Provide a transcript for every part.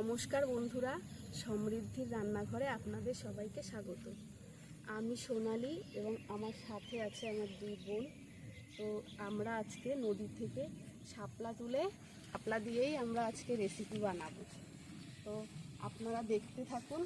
নমস্কার বন্ধুরা, সমৃদ্ধির রান্নাঘরে আপনাদের সবাইকে স্বাগত। আমি সোনালি এবং আমার সাথে আছে আমার দুই বোন। তো আমরা আজকে নদী থেকে শাপলা তুলে, শাপলা দিয়েই আমরা আজকে রেসিপি বানাবো। তো আপনারা দেখতে থাকুন।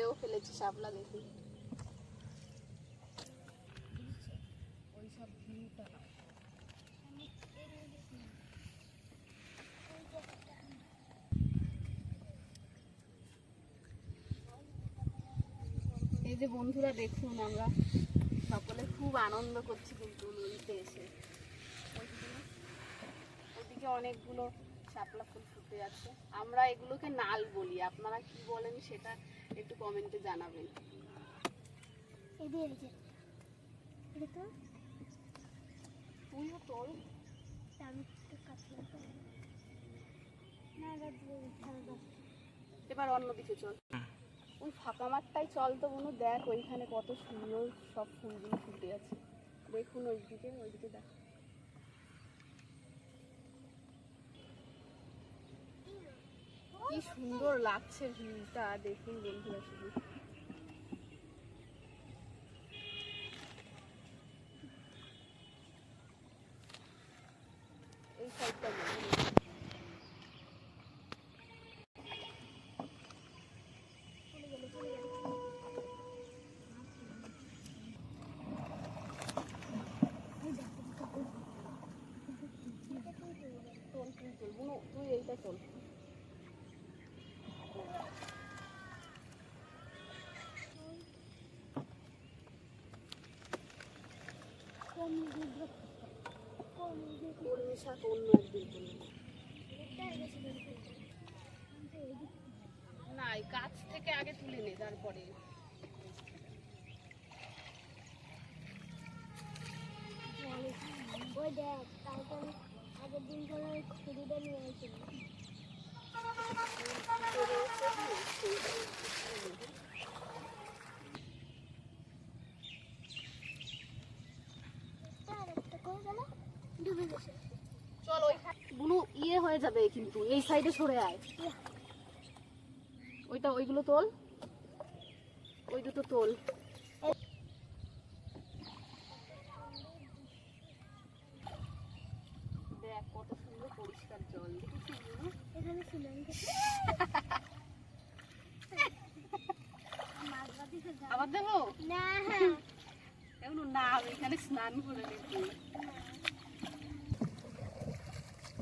একটা ফেলেছি শাপলা দেখি এই যে বন্ধুরা, দেখুন আমরা সকলে খুব আনন্দ করছি কিন্তু নদীতে এসে। ওইদিকে অনেকগুলো শাপলা ফুল ফুটে আছে আমরা এগুলোকে নাল বলি। আপনারা কি বলেন সেটা একটু কমেন্টে জানাবেন। দিয়ে ভালো দাও। চল। ওই ফাঁকা মাঠটাই চল তো বনু দেখ ওইখানে কত সুন্দর সব ফুলগুলো ফুটে আছে। দেখুন ওইদিকে ওইদিকে দেখ। কি সুন্দর লাগছে ভিউটা দেখুন বন্ধুরা শুধু এই সাইডটা দেখুন চলে গেল চলে গেল চল তুই চল বুনু তুই এইটা চল কম দুধ কম দুধ কলমি শাক অন্য একদিন না গাছ থেকে আগে তুলে নে, তারপরে। ওই দেখ আমি আগের দিন করে খুঁড়িটা নিয়ে আসছিলাম আর একটা করে গেল ডুবে গেছে চল ওই ইয়ে হয়ে যাবে কিন্তু এই সাইডে সরে আয়। ওইটা ওইগুলো তোল। ওই দুটো তোল। দেখ কত সুন্দর পরিষ্কার জল। এখানে আবার দেবো? না। হ্যাঁ এমন না এখানে স্নান করে দেখি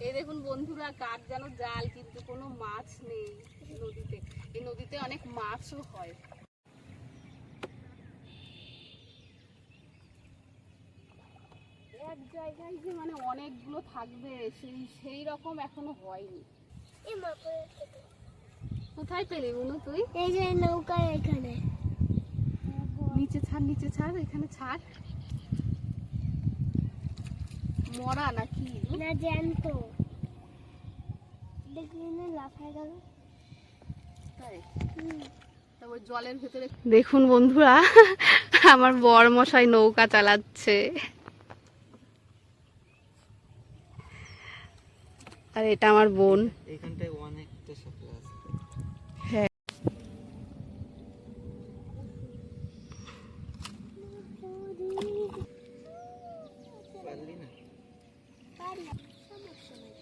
এই দেখুন বন্ধুরা যেন জাল কিন্তু কোনো মাছ নেই নদীতে। এই নদীতে অনেক মাছও হয়। এক জায়গায় যে মানে অনেকগুলো থাকবে সেই সেই রকম এখনও হয়নি। কোথায় পেলি বনু তুই? এই যে নৌকা এখানে। নিচে ছাড় নিচে ছাড় এখানে ছাড়। মরা নাকি? না জ্যান্ত দেখলি না লাফায় গেল তাই হুম তা ওই জলের ভেতরে দেখুন বন্ধুরা আমার বর মশাই নৌকা চালাচ্ছে। আর এটা আমার বোন। এখানটায় অনেকটা শাপলা আছে হ্যাঁ পারলি না পারি সমস্যা নেই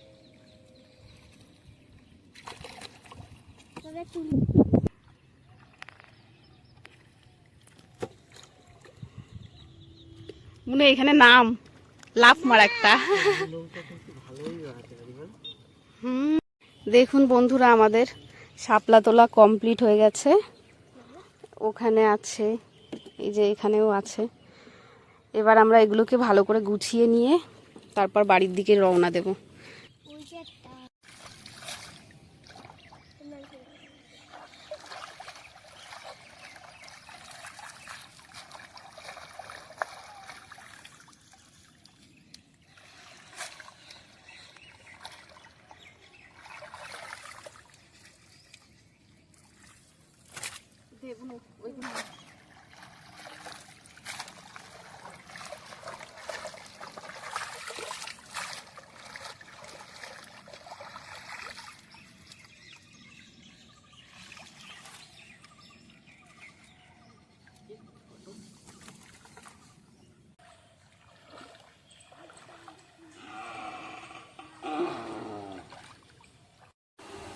তবে তুলি মনে এখানে নাম লাভ মার একটা। হুম, দেখুন বন্ধুরা আমাদের শাপলা তোলা কমপ্লিট হয়ে গেছে। ওখানে আছে, এই যে এখানেও আছে। এবার আমরা এগুলোকে ভালো করে গুছিয়ে নিয়ে তারপর বাড়ির দিকে রওনা দেব ওই যে একটা তোমার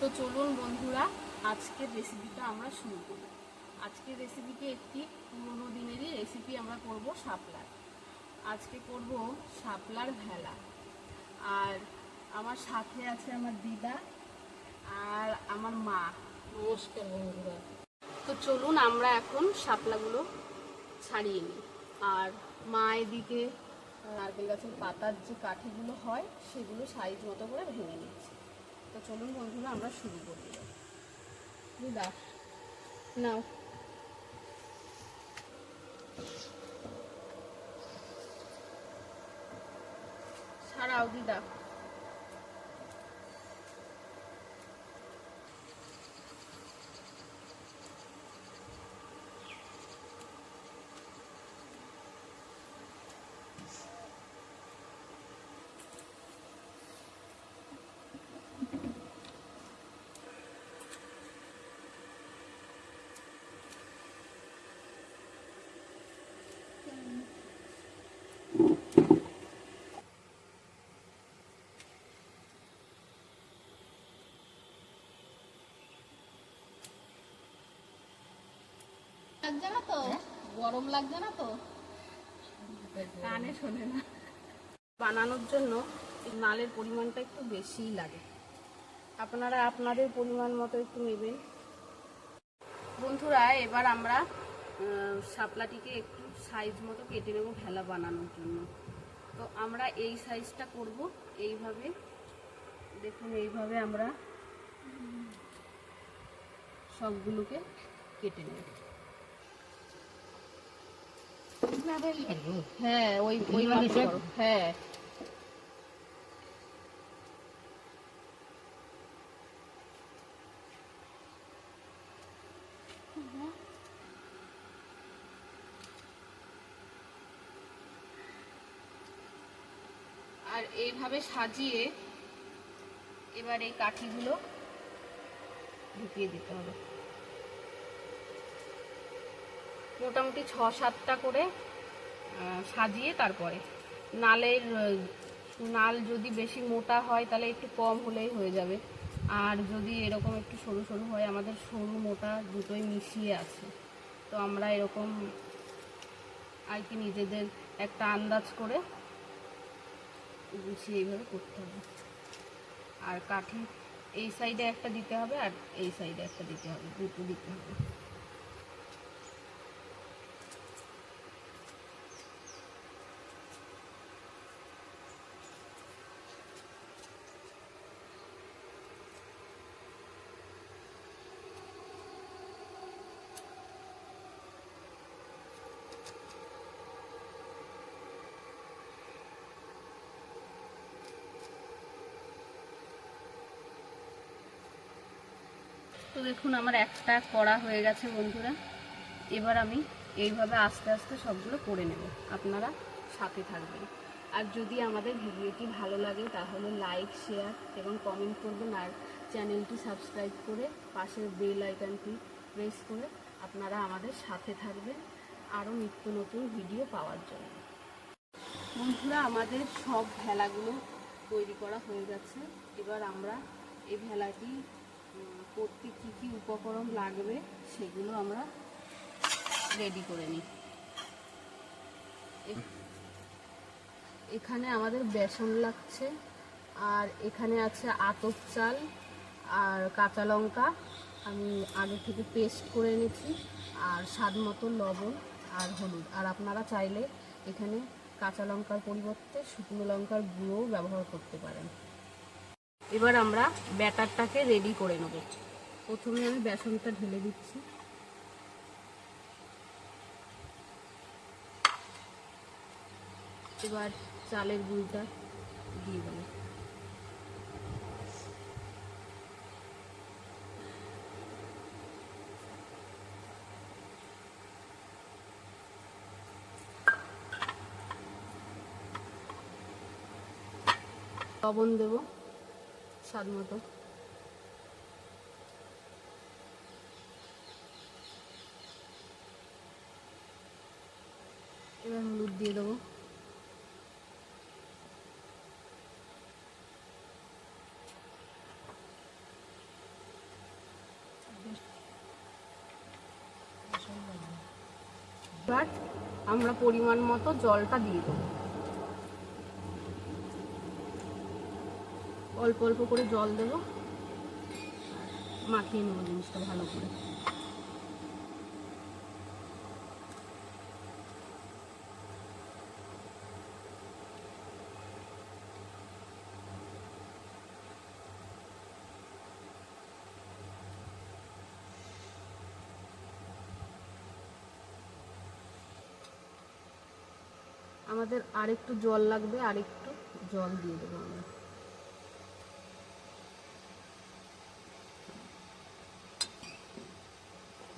তো চলুন বন্ধুরা আজকের রেসিপিটা আমরা শুরু করি। আজকের রেসিপিটি একটি পুরোনো দিনেরই রেসিপি আমরা করব শাপলার। আজকে করব শাপলার ভেলা। আর আমার সাথে আছে আমার দিদা আর আমার মা। নমস্কার বন্ধুরা। তো চলুন আমরা এখন শাপলাগুলো ছাড়িয়ে নিই। আর মা এদিকে নারকেল গাছের পাতার যে কাঠিগুলো হয় সেগুলো সাইজ মতো করে ভেঙে নিচ্ছে। তো চলুন বন্ধুরা আমরা শুরু করি। দিদা নাও। ছাড়াও দিদা। লাগছে না তো? গরম লাগছে না তো? কানে শোনে না। বানানোর জন্য নালের পরিমাণটা একটু বেশিই লাগে। আপনারা আপনাদের পরিমাণ মতো একটু নেবেন। বন্ধুরা এবার আমরা শাপলাটিকে একটু সাইজ মতো কেটে নেব ভেলা বানানোর জন্য। তো আমরা এই সাইজটা করব এইভাবে। দেখুন এইভাবে আমরা সবগুলোকে কেটে নেব। হ্যাঁ ওই ওই হ্যাঁ। আর এইভাবে সাজিয়ে এবার এই কাঠিগুলো ঢুকিয়ে দিতে হবে। মোটামুটি ছ সাতটা করে সাজিয়ে তারপরে। নালের নাল যদি বেশি মোটা হয় তাহলে একটু কম হলেই হয়ে যাবে। আর যদি এরকম একটু সরু সরু হয়, আমাদের সরু মোটা দুটোই মিশিয়ে আছে। তো আমরা এরকম আর কি নিজেদের একটা আন্দাজ করে গুছিয়ে এইভাবে করতে হবে। আর কাঠি এই সাইডে একটা দিতে হবে আর এই সাইডে একটা দিতে হবে, দুটো দিতে হবে। তো দেখুন, আমার একটা করা হয়ে গেছে বন্ধুরা। এবার আমি এইভাবে আস্তে আস্তে সবগুলো করে নেব। আপনারা সাথে থাকবেন। আর যদি আমাদের ভিডিওটি ভালো লাগে, তাহলে লাইক, শেয়ার এবং কমেন্ট করবেন। আর চ্যানেলটি সাবস্ক্রাইব করে পাশের বেল আইকনটি প্রেস করে আপনারা আমাদের সাথে থাকবেন। আরও নিত্য নতুন ভিডিও পাওয়ার জন্য। বন্ধুরা, আমাদের সব ভেলাগুলো তৈরি করা হয়ে গেছে। এবার আমরা এই ভেলাটি করতে কী কী উপকরণ লাগবে সেগুলো আমরা রেডি করে নিই। এখানে আমাদের বেসন লাগছে, আর এখানে আছে আতপ চাল আর কাঁচা লঙ্কা। আমি আগে থেকে পেস্ট করে এনেছি, আর স্বাদ মতো লবণ আর হলুদ। আর আপনারা চাইলে এখানে কাঁচা লঙ্কার পরিবর্তে শুকনো লঙ্কার গুঁড়োও ব্যবহার করতে পারেন। এবার আমরা ব্যাটারটাকে রেডি করে নেব। প্রথমে আমি বেসনটা ঢেলে দিচ্ছি। এবার চালের গুঁড়িটা দিয়ে দেবো। লবণ দেবো স্বাদ মতো। দিয়ে দেবো। আমরা পরিমাণ মতো জলটা দিয়ে দেবো। অল্প অল্প করে জল দেবো। মাখিয়ে নেব জিনিসটা ভালো করে। আমাদের আরেকটু জল লাগবে, আরেকটু জল দিয়ে দেবো আমরা।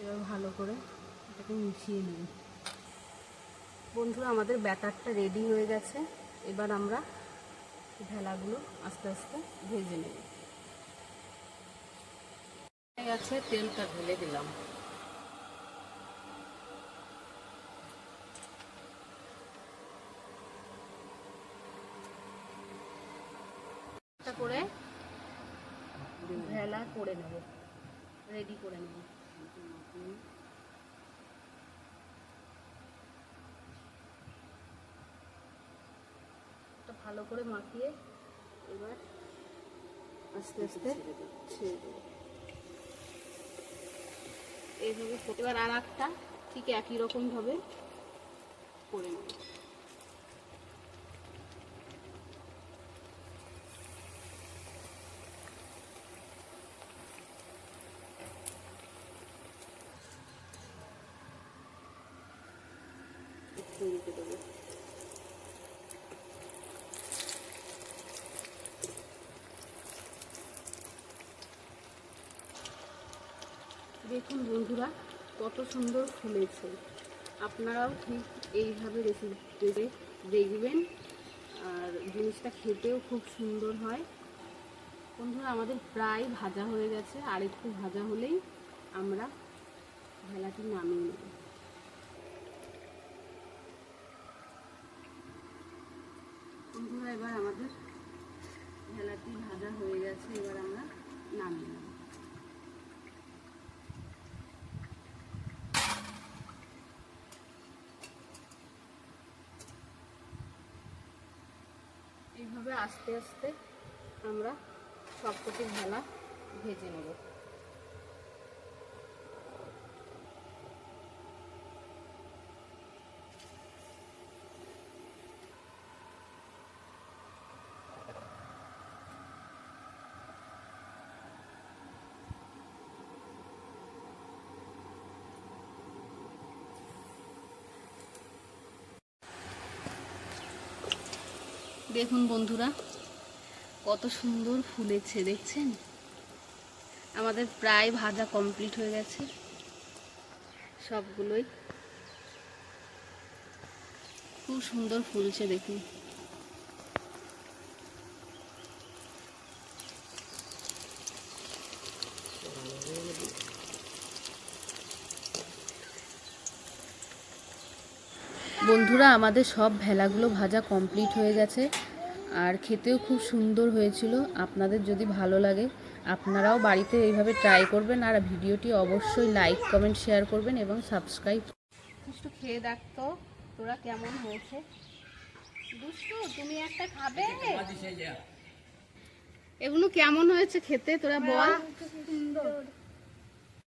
এবার ভালো করে এটাকে মিশিয়ে নিই। বন্ধুরা, আমাদের ব্যাটারটা রেডি হয়ে গেছে। এবার আমরা ভেলাগুলো আস্তে আস্তে ভেজে নেব। গেছে, তেলটা ঢেলে দিলাম একটা করে ভেলা করে নেব। রেডি করে নেব। ভালো করে মাখিয়ে এবার আস্তে আস্তে ছেড়ে দেবো। এইভাবে এবার আর একটা ঠিক একই রকম ভাবে করে নেব। দেখুন বন্ধুরা, কত সুন্দর ফুলেছে। আপনারাও ঠিক এইভাবে রেসিপি দেখবেন। আর জিনিসটা খেতেও খুব সুন্দর হয়। বন্ধুরা, আমাদের প্রায় ভাজা হয়ে গেছে। আর একটু ভাজা হলেই আমরা ভেলাটি নামিয়ে নেব। বন্ধুরা, এবার আমাদের ভেলাটি ভাজা হয়ে গেছে। এবার আমরা নামিয়ে নেব। এইভাবে আস্তে আস্তে আমরা সবকটি ভেলা ভেজে নেব। দেখুন বন্ধুরা, কত সুন্দর ফুলেছে, দেখছেন? আমাদের প্রায় ভাজা কমপ্লিট হয়ে গেছে। সবগুলোই খুব সুন্দর ফুলছে, দেখুন। বন্ধুরা আমাদের সব ভেলাগুলো ভাজা কমপ্লিট হয়ে গেছে। আর খেতেও খুব সুন্দর হয়েছিল। আপনাদের যদি ভালো লাগে আপনারাও বাড়িতে এইভাবে ট্রাই করবেন। আর ভিডিওটি অবশ্যই লাইক কমেন্ট শেয়ার করবেন এবং সাবস্ক্রাইব দুষ্টু খেয়ে দেখতো তোরা কেমন হয়েছে? দুষ্টু তুমি একটা খাবে? এগুলো কেমন হয়েছে খেতে তোরা বল? সুন্দর।